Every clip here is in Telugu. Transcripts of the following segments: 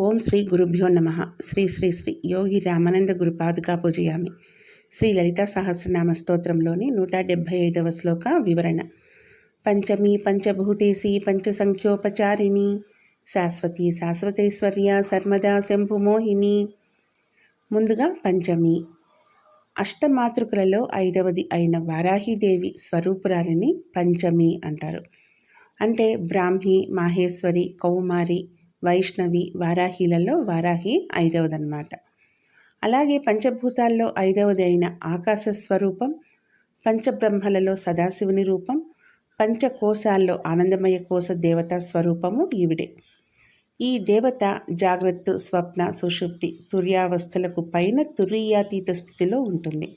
ఓం శ్రీ గురుభ్యో నమ. శ్రీ శ్రీ శ్రీ యోగి రామానంద గురు పాదుకా పూజయామి. శ్రీ లలితా సహస్రనామ స్తోత్రంలోని నూట డెబ్భై ఐదవ శ్లోక వివరణ. పంచమి పంచభూతేసి పంచసంఖ్యోపచారిణి. శాశ్వతి శాశ్వతైశ్వర్య సర్మదా శంభుమోహిని ముందుగా పంచమి. అష్టమాతృకులలో ఐదవది అయిన వారాహిదేవి స్వరూపురాలిని పంచమి అంటారు. అంటే బ్రాహ్మి మాహేశ్వరి కౌమారి వైష్ణవి వారాహిలలో వారాహి ఐదవదన్నమాట. అలాగే పంచభూతాల్లో ఐదవది అయిన ఆకాశ స్వరూపం పంచబ్రహ్మలలో సదాశివుని రూపం పంచకోశాల్లో ఆనందమయ కోశ దేవత స్వరూపము ఈవిడే. ఈ దేవత జాగ్రత్త స్వప్న సుషుప్తి తుర్యావస్థలకు పైన తుర్యాతీత స్థితిలో ఉంటుంది.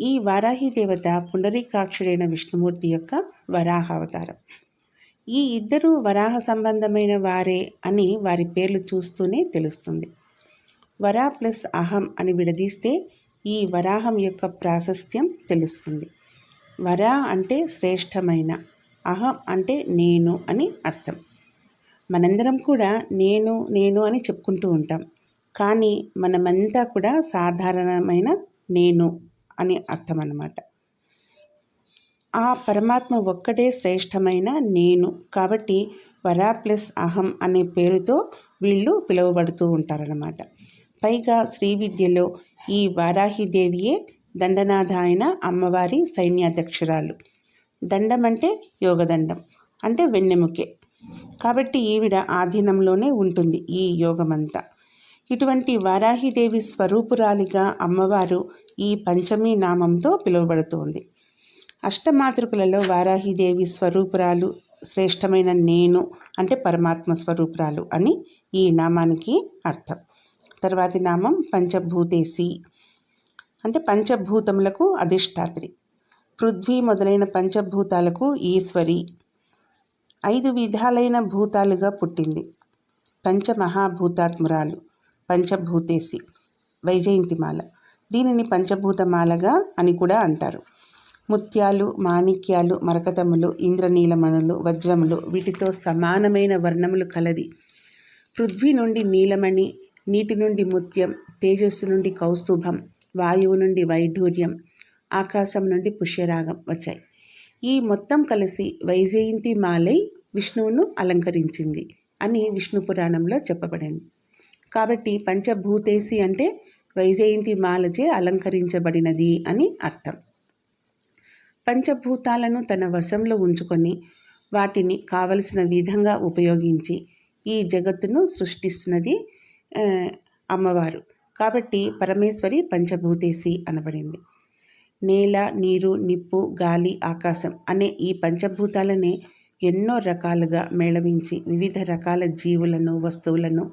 ఈ వారాహి దేవత పునరీకాక్షుడైన విష్ణుమూర్తి యొక్క వరాహావతారం. ఈ ఇద్దరూ వరాహ సంబంధమైన వారే అని వారి పేర్లు చూస్తూనే తెలుస్తుంది. వరా ప్లస్ అహం అని విడదీస్తే ఈ వరాహం యొక్క ప్రాశస్త్యం తెలుస్తుంది. వరా అంటే శ్రేష్టమైన అహం అంటే నేను అని అర్థం. మనందరం కూడా నేను నేను అని చెప్పుకుంటూ ఉంటాం. కానీ మనమంతా కూడా సాధారణమైన నేను అని అర్థం అన్నమాట ఆ పరమాత్మ ఒక్కటే శ్రేష్టమైన నేను. కాబట్టి వరా ప్లస్ అహం అనే పేరుతో వీళ్ళు పిలువబడుతూ ఉంటారన్నమాట. పైగా శ్రీ విద్యలో ఈ వారాహిదేవియే దండనాథ అమ్మవారి సైన్యాధ్యక్షురాలు. దండం అంటే యోగదండం అంటే వెన్నెముకే. కాబట్టి ఈవిడ ఆధీనంలోనే ఉంటుంది ఈ యోగమంతా. ఇటువంటి వారాహిదేవి స్వరూపురాలిగా అమ్మవారు ఈ పంచమీ నామంతో పిలువబడుతోంది అష్టమాతృకులలో వారాహిదేవి స్వరూపురాలు శ్రేష్టమైన నేను అంటే పరమాత్మ స్వరూపురాలు అని ఈ నామానికి అర్థం. తర్వాతి నామం పంచభూతేసి అంటే పంచభూతములకు అధిష్టాత్రి. పృథ్వీ మొదలైన పంచభూతాలకు ఈశ్వరి. ఐదు విధాలైన భూతాలుగా పుట్టింది. పంచమహాభూతాత్మురాలు పంచభూతేసి వైజయంతిమాల. దీనిని పంచభూతమాలగా అని కూడా అంటారు. ముత్యాలు మాణిక్యాలు మరకతములు ఇంద్రనీలమణులు వజ్రములు వీటితో సమానమైన వర్ణములు కలది. పృథ్వీ నుండి నీలమణి నీటి నుండి ముత్యం తేజస్సు నుండి కౌస్తుభం వాయువు నుండి వైఢూర్యం ఆకాశం నుండి పుష్యరాగం వచ్చాయి. ఈ మొత్తం కలిసి వైజయంతి మాలై విష్ణువును అలంకరించింది అని విష్ణు పురాణంలో చెప్పబడింది. కాబట్టి పంచభూతేసి అంటే వైజయంతి మాలచే అలంకరించబడినది అని అర్థం. పంచభూతాలను తన వశంలో ఉంచుకొని వాటిని కావలసిన విధంగా ఉపయోగించి ఈ జగత్తును సృష్టిస్తున్నది అమ్మవారు. కాబట్టి పరమేశ్వరి పంచభూతేసి అనబడింది. నేల నీరు నిప్పు గాలి ఆకాశం అనే ఈ పంచభూతాలనే ఎన్నో రకాలుగా మేళవించి వివిధ రకాల జీవులను వస్తువులను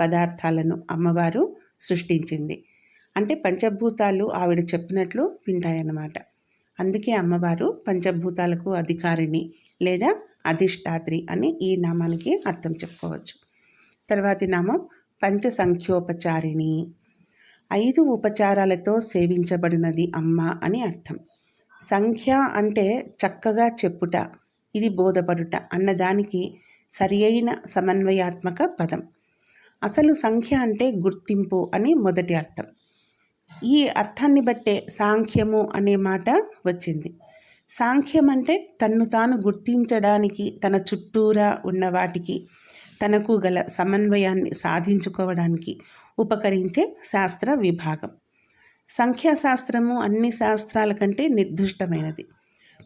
పదార్థాలను అమ్మవారు సృష్టించింది. అంటే పంచభూతాలు ఆవిడ చెప్పినట్లు వింటాయన్నమాట. అందుకే అమ్మవారు పంచభూతాలకు అధికారిణి లేదా అధిష్టాత్రి అని ఈ నామానికి అర్థం చెప్పుకోవచ్చు. తర్వాతి నామం పంచసంఖ్యోపచారిణి. ఐదు ఉపచారాలతో సేవించబడినది అమ్మ అని అర్థం. సంఖ్య అంటే చక్కగా చెప్పుట ఇది బోధపడుట అన్నదానికి సరి అయిన సమన్వయాత్మక పదం. అసలు సంఖ్య అంటే గుర్తింపు అని మొదటి అర్థం. ఈ అర్థాన్ని బట్టే సాంఖ్యము అనే మాట వచ్చింది. సాంఖ్యం అంటే తన్ను తాను గుర్తించడానికి తన చుట్టూరా ఉన్న వాటికి తనకు గల సమన్వయాన్ని సాధించుకోవడానికి ఉపకరించే శాస్త్ర విభాగం. సంఖ్యాశాస్త్రము అన్ని శాస్త్రాల కంటే నిర్దిష్టమైనది.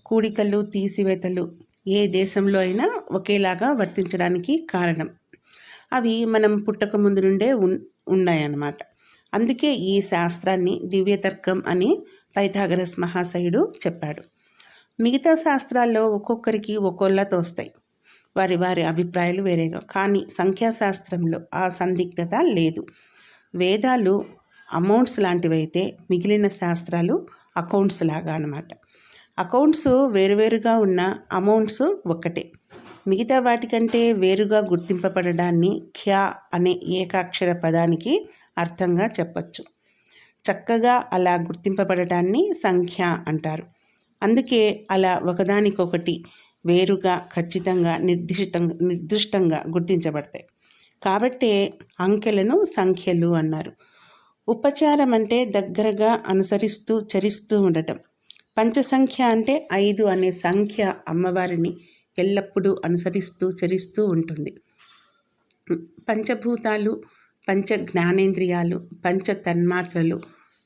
కూడికలు తీసివేతలు ఏ దేశంలో అయినా ఒకేలాగా వర్తించడానికి కారణం. అవి మనం పుట్టక ముందు నుండే ఉన్నాయన్నమాట. అందుకే ఈ శాస్త్రాన్ని దివ్యతర్కం అని పైథాగరస్ మహాశయుడు చెప్పాడు. మిగతా శాస్త్రాల్లో ఒక్కొక్కరికి ఒక్కోళ్ళ తోస్తాయి. వారి వారి అభిప్రాయాలు వేరేగా. కానీ సంఖ్యాశాస్త్రంలో ఆ సందిగ్ధత లేదు. వేదాలు అమౌంట్స్ లాంటివైతే మిగిలిన శాస్త్రాలు అకౌంట్స్ లాగా అనమాట అకౌంట్స్ వేరువేరుగా ఉన్న అమౌంట్స్ ఒక్కటే. మిగతా వాటికంటే వేరుగా గుర్తింపబడడాన్ని ఖ్యా అనే ఏకాక్షర పదానికి అర్థంగా చెప్పచ్చు. చక్కగా అలా గుర్తింపబడటాన్ని సంఖ్య అంటారు. అందుకే అలా ఒకదానికొకటి వేరుగా ఖచ్చితంగా నిర్దిష్టంగా నిర్దిష్టంగా గుర్తించబడతాయి. కాబట్టే అంకెలను సంఖ్యలు అన్నారు. ఉపచారం అంటే దగ్గరగా అనుసరిస్తూ చరిస్తూ ఉండటం. పంచసంఖ్య అంటే ఐదు అనే సంఖ్య అమ్మవారిని ఎల్లప్పుడూ అనుసరిస్తూ చరిస్తూ ఉంటుంది. పంచభూతాలు పంచ జ్ఞానేంద్రియాలు పంచ తన్మాత్రలు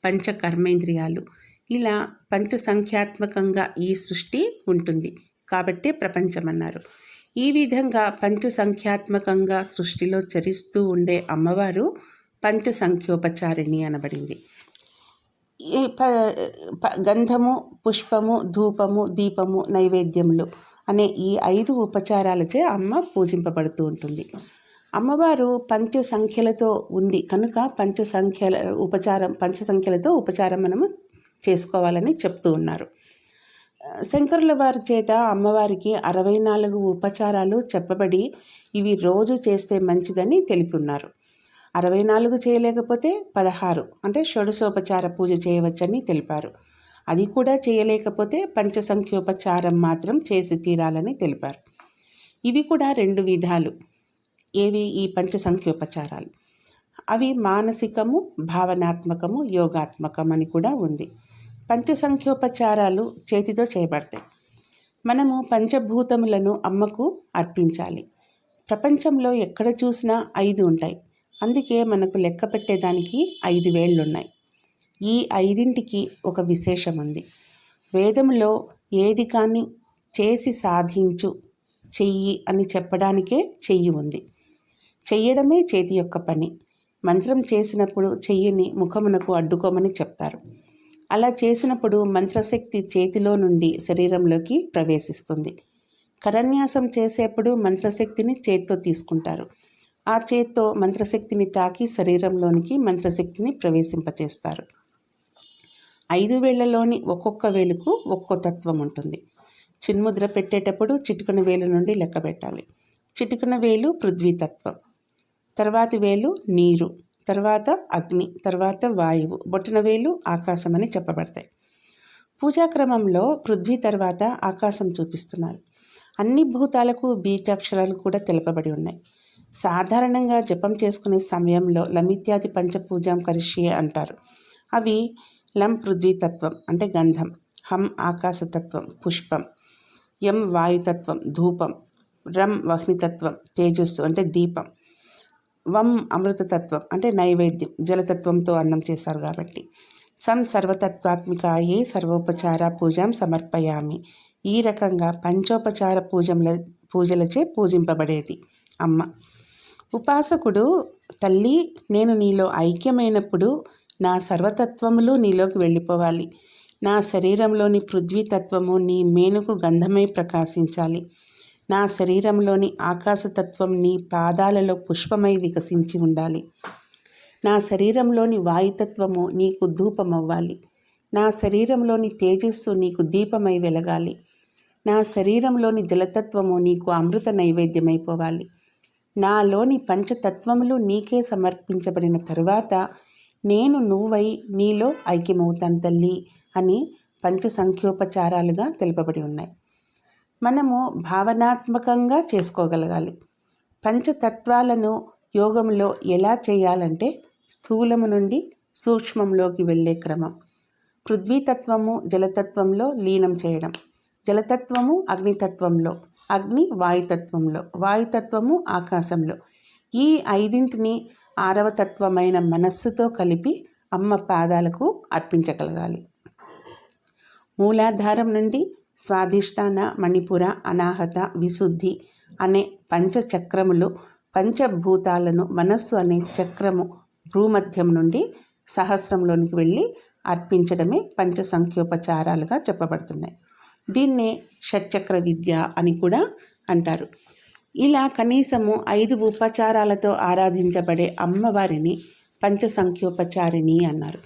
పంచ కర్మేంద్రియాలు ఇలా పంచ సంఖ్యాత్మకంగా ఈ సృష్టి ఉంటుంది. కాబట్టే ప్రపంచం అన్నారు ఈ విధంగా పంచ సంఖ్యాత్మకంగా సృష్టిలో చరిస్తూ ఉండే అమ్మవారు పంచ సంఖ్యోపచారిణి అనబడింది. ఈ ప ప- గంధము పుష్పము ధూపము దీపము నైవేద్యములు అనే ఈ ఐదు ఉపచారాలచే అమ్మ పూజింపబడుతూ ఉంటుంది. అమ్మవారు పంచ సంఖ్యలతో ఉంది కనుక పంచ సంఖ్యల ఉపచారం పంచ సంఖ్యలతో ఉపచారం మనము చేసుకోవాలని చెప్తూ ఉన్నారు. శంకరుల వారి చేత అమ్మవారికి అరవై నాలుగు ఉపచారాలు చెప్పబడి ఇవి రోజు చేస్తే మంచిదని తెలిపి ఉన్నారు. అరవై నాలుగు చేయలేకపోతే పదహారు అంటే షోడశోపచార పూజ చేయవచ్చని తెలిపారు. అది కూడా చేయలేకపోతే పంచసంఖ్యోపచారం మాత్రం చేసి తీరాలని తెలిపారు. ఇవి కూడా రెండు విధాలు. ఏవి? ఈ పంచసంఖ్యోపచారాలు. అవి మానసికము భావనాత్మకము యోగాత్మకం అని కూడా ఉంది. పంచసంఖ్యోపచారాలు చేతితో చేయబడతాయి. మనము పంచభూతములను అమ్మకు అర్పించాలి. ప్రపంచంలో ఎక్కడ చూసినా ఐదు ఉంటాయి. అందుకే మనకు లెక్క పెట్టేదానికి ఐదు వేళ్ళు ఉన్నాయి ఈ ఐదింటికి ఒక విశేషం ఉంది వేదంలో ఏది కానీ చేసి సాధించు చెయ్యి అని చెప్పడానికే చెయ్యి ఉంది. చెయ్యడమే చేతి యొక్క పని. మంత్రం చేసినప్పుడు చెయ్యిని ముఖమునకు అడ్డుకోమని చెప్తారు. అలా చేసినప్పుడు మంత్రశక్తి చేతిలో నుండి శరీరంలోకి ప్రవేశిస్తుంది. కరన్యాసం చేసేప్పుడు మంత్రశక్తిని చేత్తో తీసుకుంటారు. ఆ చేత్తో మంత్రశక్తిని తాకి శరీరంలోనికి మంత్రశక్తిని ప్రవేశింపచేస్తారు. ఐదు వేళ్ళలోని ఒక్కొక్క వేలుకు ఒక్కో తత్వం ఉంటుంది. చిన్ముద్ర పెట్టేటప్పుడు చిటికన వేలు నుండి లెక్క పెట్టాలి. చిటికన వేలు పృథ్వీతత్వం తర్వాతి వేలు నీరు. తర్వాత అగ్ని. తర్వాత వాయువు. బొట్టన వేలు ఆకాశం అని చెప్పబడతాయి. పూజాక్రమంలో పృథ్వీ తర్వాత ఆకాశం చూపిస్తున్నారు. అన్ని భూతాలకు బీజాక్షరాలు కూడా తెలపబడి ఉన్నాయి. సాధారణంగా జపం చేసుకునే సమయంలో లమిత్యాది పంచపూజాం కరిష్యే అంటారు. అవి లం పృథ్వీతత్వం అంటే గంధం హం ఆకాశతత్వం పుష్పం యం వాయుతత్వం ధూపం రం వహ్నితత్వం తేజస్సు అంటే దీపం వం అమృతతత్వం అంటే నైవేద్యం జలతత్వంతో అన్నం చేశారు కాబట్టి. సం సర్వతత్వాత్మికాయే సర్వోపచార పూజం సమర్పయామి. ఈ రకంగా పంచోపచార పూజంల పూజలచే పూజింపబడేది అమ్మ. ఉపాసకుడు తల్లి నేను నీలో ఐక్యమైనప్పుడు నా సర్వతత్వములు నీలోకి వెళ్ళిపోవాలి. నా శరీరంలోని పృథ్వీతత్వము నీ మేనుకు గంధమై ప్రకాశించాలి. నా శరీరంలోని ఆకాశతత్వం నీ పాదాలలో పుష్పమై వికసించి ఉండాలి. నా శరీరంలోని వాయుతత్వము నీకు ధూపమవ్వాలి. నా శరీరంలోని తేజస్సు నీకు దీపమై వెలగాలి. నా శరీరంలోని జలతత్వము నీకు అమృత నైవేద్యమైపోవాలి. నాలోని పంచతత్వములు నీకే సమర్పించబడిన తరువాత నేను నువ్వై నీలో ఐక్యమవుతాను తల్లి అని పంచ సంఖ్యోపచారాలుగా తెలుపబడి ఉన్నాయి. మనము భావనాత్మకంగా చేసుకోగలగాలి. పంచతత్వాలను యోగంలో ఎలా చేయాలంటే స్థూలము నుండి సూక్ష్మంలోకి వెళ్ళే క్రమం. పృథ్వీతత్వము జలతత్వంలో లీనం చేయడం. జలతత్వము అగ్నితత్వంలో అగ్ని వాయుతత్వంలో వాయుతత్వము ఆకాశంలో. ఈ ఐదింటిని ఆరవ తత్వమైన మనస్సుతో కలిపి అమ్మ పాదాలకు అర్పించగలగాలి. మూలాధారం నుండి స్వాధిష్టాన మణిపుర అనాహత విశుద్ధి అనే పంచచక్రములు పంచభూతాలను మనస్సు అనే చక్రము భూమధ్యం నుండి సహస్రంలోనికి వెళ్ళి అర్పించడమే పంచ సంఖ్యోపచారాలుగా చెప్పబడుతున్నాయి. దీన్నే షట్చక్ర విద్య అని కూడా అంటారు. ఇలా కనీసము ఐదు ఉపచారాలతో ఆరాధించబడే అమ్మవారిని పంచసంఖ్యోపచారిణి అన్నారు.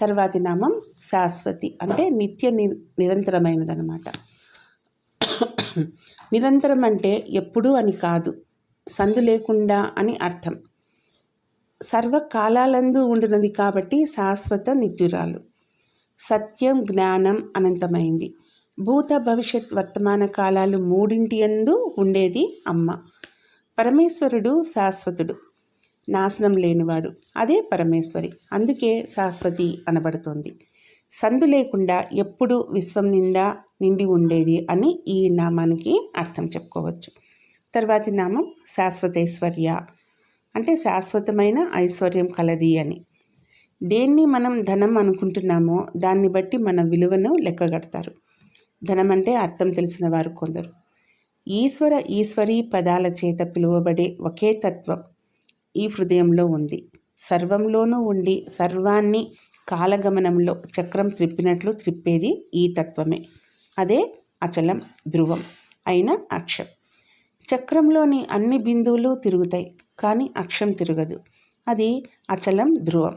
తర్వాతి నామం శాశ్వతి అంటే నిత్య ని నిరంతరమైనదనమాట నిరంతరం అంటే ఎప్పుడూ అని కాదు సందు లేకుండా అని అర్థం. సర్వకాలాలందు ఉండినది కాబట్టి శాశ్వత నిత్యురాలు. సత్యం జ్ఞానం అనంతమైంది. భూత భవిష్యత్ వర్తమాన కాలాలు మూడింటి యందు ఉండేది అమ్మ. పరమేశ్వరుడు శాశ్వతుడు. నాశనం లేనివాడు. అదే పరమేశ్వరి. అందుకే శాశ్వతి అనబడుతోంది. సందు లేకుండా ఎప్పుడు విశ్వం నిండా నిండి ఉండేది అని ఈ నామానికి అర్థం చెప్పుకోవచ్చు. తర్వాతి నామం శాశ్వతైశ్వర్య. అంటే శాశ్వతమైన ఐశ్వర్యం కలది అని. దేన్ని మనం ధనం అనుకుంటున్నామో దాన్ని బట్టి మన విలువను లెక్కగడతారు. ధనం అంటే అర్థం తెలిసిన వారు కొందరు. ఈశ్వర ఈశ్వరీ పదాల చేత పిలువబడే ఒకే తత్వం ఈ హృదయంలో ఉంది. సర్వంలోనూ ఉండి సర్వాన్ని కాలగమనంలో చక్రం త్రిప్పినట్లు త్రిప్పేది ఈ తత్వమే. అదే అచలం ధ్రువం అయిన అక్షం. చక్రంలోని అన్ని బిందువులు తిరుగుతాయి కానీ అక్షం తిరగదు. అది అచలం ధ్రువం.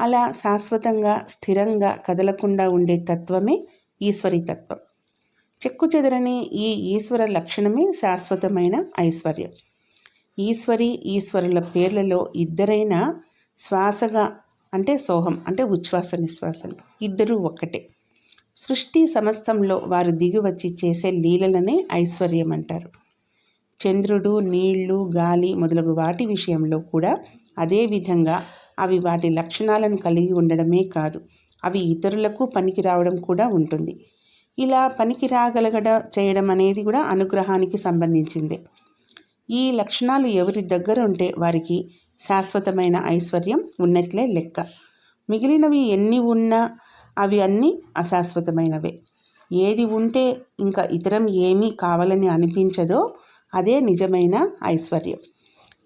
అలా శాశ్వతంగా స్థిరంగా కదలకుండా ఉండే తత్వమే ఈశ్వరీ తత్వం చెక్కు చెదరని ఈ ఈశ్వర లక్షణమే శాశ్వతమైన ఐశ్వర్యం. ఈశ్వరి ఈశ్వరుల పేర్లలో ఇద్దరైనా శ్వాసగా అంటే సోహం అంటే ఉచ్ఛ్వాస నిశ్వాసలు. ఇద్దరూ ఒక్కటే. సృష్టి సమస్తంలో వారు దిగి వచ్చి చేసే లీలలనే ఐశ్వర్యం అంటారు చంద్రుడు నీళ్ళు గాలి మొదలగు వాటి విషయంలో కూడా అదే విధంగా అవి వాటి లక్షణాలను కలిగి ఉండడమే కాదు అవి ఇతరులకు పనికి రావడం కూడా ఉంటుంది. ఇలా పనికి రాగలగడ చేయడం అనేది కూడా అనుగ్రహానికి సంబంధించింది. ఈ లక్షణాలు ఎవరి దగ్గర ఉంటే వారికి శాశ్వతమైన ఐశ్వర్యం ఉన్నట్లే లెక్క. మిగిలినవి ఎన్ని ఉన్నా అవి అన్నీ అశాశ్వతమైనవే. ఏది ఉంటే ఇంకా ఇతరం ఏమీ కావాలని అనిపించదో అదే నిజమైన ఐశ్వర్యం.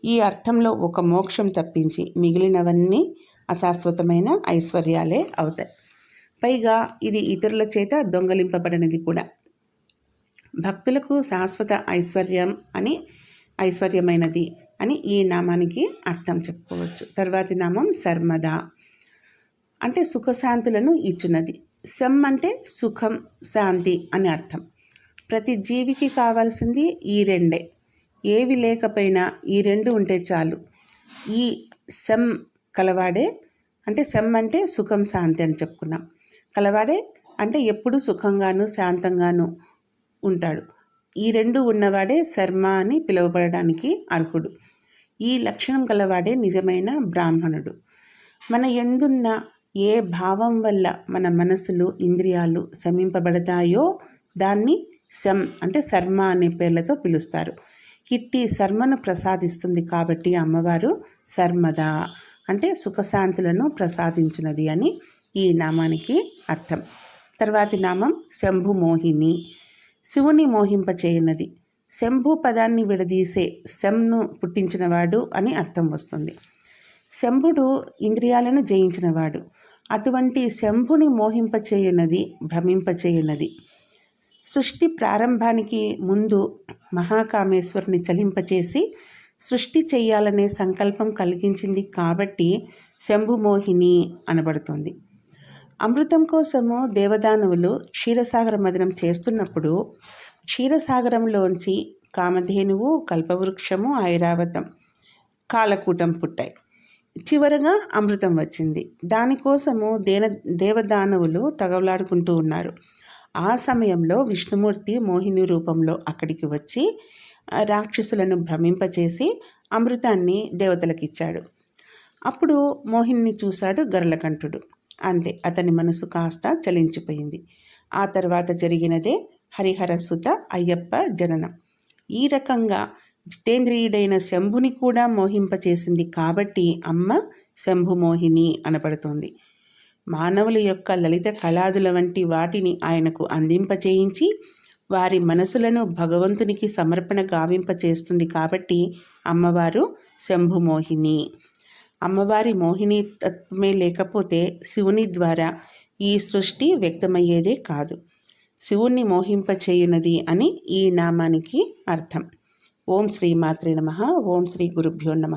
ఈ అర్థంలో ఒక మోక్షం తప్పించి మిగిలినవన్నీ అశాశ్వతమైన ఐశ్వర్యాలే అవుతాయి. పైగా ఇది ఇతరుల చేత దొంగలింపబడినది కూడా. భక్తులకు శాశ్వత ఐశ్వర్యం అని ఐశ్వర్యమైనది అని ఈ నామానికి అర్థం చెప్పుకోవచ్చు. తర్వాతి నామం శర్మద. అంటే సుఖశాంతులను ఇచ్చున్నది శం అంటే సుఖం శాంతి అని అర్థం. ప్రతి జీవికి కావాల్సింది ఈ రెండే. ఏవి లేకపోయినా ఈ రెండు ఉంటే చాలు. ఈ శం కలవాడే అంటే శం అంటే సుఖం శాంతి అని చెప్పుకున్నాం. కలవాడే అంటే ఎప్పుడు సుఖంగాను శాంతంగాను ఉంటాడు. ఈ రెండు ఉన్నవాడే శర్మ అని పిలువబడడానికి అర్హుడు. ఈ లక్షణం గలవాడే నిజమైన బ్రాహ్మణుడు. మన ఎందున్న ఏ భావం వల్ల మన మనసులు ఇంద్రియాలు శమింపబడతాయో దాన్ని శం అంటే శర్మ అనే పేర్లతో పిలుస్తారు. ఇట్టి శర్మను ప్రసాదిస్తుంది కాబట్టి అమ్మవారు శర్మద అంటే సుఖశాంతులను ప్రసాదించినది అని ఈ నామానికి అర్థం. తర్వాతి నామం శంభు మోహిని. శివుని మోహింపచేయున్నది శంభు పదాన్ని విడదీసే శంను పుట్టించినవాడు అని అర్థం వస్తుంది. శంభుడు ఇంద్రియాలను జయించినవాడు. అటువంటి శంభుని మోహింపచేయున్నది భ్రమింపచేయున్నది సృష్టి ప్రారంభానికి ముందు మహాకామేశ్వరుని చలింపచేసి సృష్టి చెయ్యాలనే సంకల్పం కలిగించింది కాబట్టి శంభుమోహిని అనబడుతుంది. అమృతం కోసము దేవదానవులు క్షీరసాగర మదనం చేస్తున్నప్పుడు క్షీరసాగరంలోంచి కామధేనువు కల్పవృక్షము ఐరావతం కాలకూటం పుట్టాయి. చివరగా అమృతం వచ్చింది. దానికోసము దేన దేవదానవులు తగవలాడుకుంటూ ఉన్నారు. ఆ సమయంలో విష్ణుమూర్తి మోహిని రూపంలో అక్కడికి వచ్చి రాక్షసులను భ్రమింపచేసి అమృతాన్ని దేవతలకిచ్చాడు. అప్పుడు మోహిని చూశాడు గరలకంఠుడు అంతే. అతని మనసు కాస్త చలించిపోయింది. ఆ తర్వాత జరిగినదే హరిహరసుత అయ్యప్ప జననం. ఈ రకంగా జితేంద్రియుడైన శంభుని కూడా మోహింపచేసింది కాబట్టి అమ్మ శంభుమోహిని అనబడుతోంది. మానవుల యొక్క లలిత కళాదుల వంటి వాటిని ఆయనకు అందింపచేయించి వారి మనసులను భగవంతునికి సమర్పణ గావింపచేస్తుంది కాబట్టి అమ్మవారు శంభుమోహిని అమ్మవారి మోహిని తత్వమే లేకపోతే శివుని ద్వారా ఈ సృష్టి వ్యక్తమయ్యేదే కాదు. శివుణ్ణి మోహింపచేయునది అని ఈ నామానికి అర్థం. ఓం శ్రీ మాతృ నమ. ఓం శ్రీ గురుభ్యో నమ.